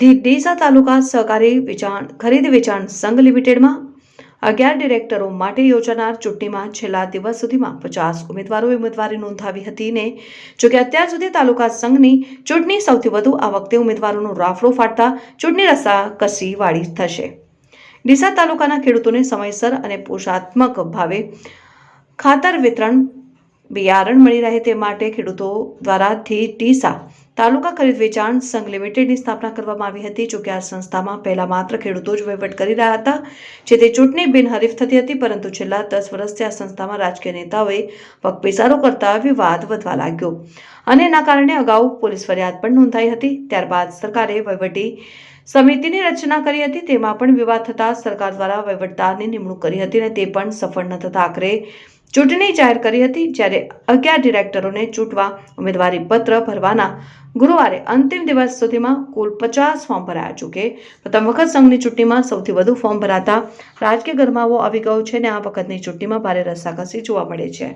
ડીસા તાલુકા સહકારી વેચાણ, ખરીદ વેચાણ સંઘ લિમિટેડમાં અગિયાર ડિરેક્ટરો માટે યોજાનાર ચૂંટણીમાં છેલ્લા દિવસ સુધીમાં પચાસ ઉમેદવારોએ ઉમેદવારી નોંધાવી હતી ને જોકે અત્યાર સુધી તાલુકા સંઘની ચૂંટણી સૌથી વધુ આ વખતે ઉમેદવારોનો રાફડો ફાટતા ચૂંટણી રસ્તા કસી વાળી થશે. ડીસા તાલુકાના ખેડૂતોને સમયસર અને પોષાત્મક ભાવે ખાતર વિતરણ બિયારણ મળી રહે તે માટે ખેડૂતો દ્વારા ધી ડીસા તાલુકા ખરીદ વેચાણ સંઘ લિમિટેડની સ્થાપના કરવામાં આવી હતી, જોકે આ સંસ્થામાં પહેલા માત્ર ખેડૂતો જ વહીવટ કરી રહ્યા હતા જેથી ચૂંટણી બિનહરીફ થતી હતી, પરંતુ છેલ્લા દસ વર્ષથી આ સંસ્થામાં રાજકીય નેતાઓએ પગપેસારો કરતા વિવાદ વધવા લાગ્યો. અને એના કારણે અગાઉ પોલીસ ફરિયાદ પણ નોંધાઈ હતી, ત્યારબાદ સરકારે વહીવટી સમિતિની રચના કરી હતી, તેમાં પણ વિવાદ થતા સરકાર દ્વારા વહીવટદારની નિમણૂક કરી હતી અને તે પણ સફળ ન થતા આખરે ચૂંટણી જાહેર કરી હતી, જ્યારે અગિયાર ડિરેક્ટરોને ચૂંટવા ઉમેદવારી પત્ર ભરવાના ગુરુવારે અંતિમ દિવસ સુધીમાં કુલ પચાસ ફોર્મ ભરાયા ચૂકે પ્રથમ વખત સંઘની ચૂંટણીમાં સૌથી વધુ ફોર્મ ભરાતા રાજકીય ગરમાવો આવી ગયો છે અને આ વખતની ચૂંટણીમાં ભારે રસાકસી જોવા મળે છે.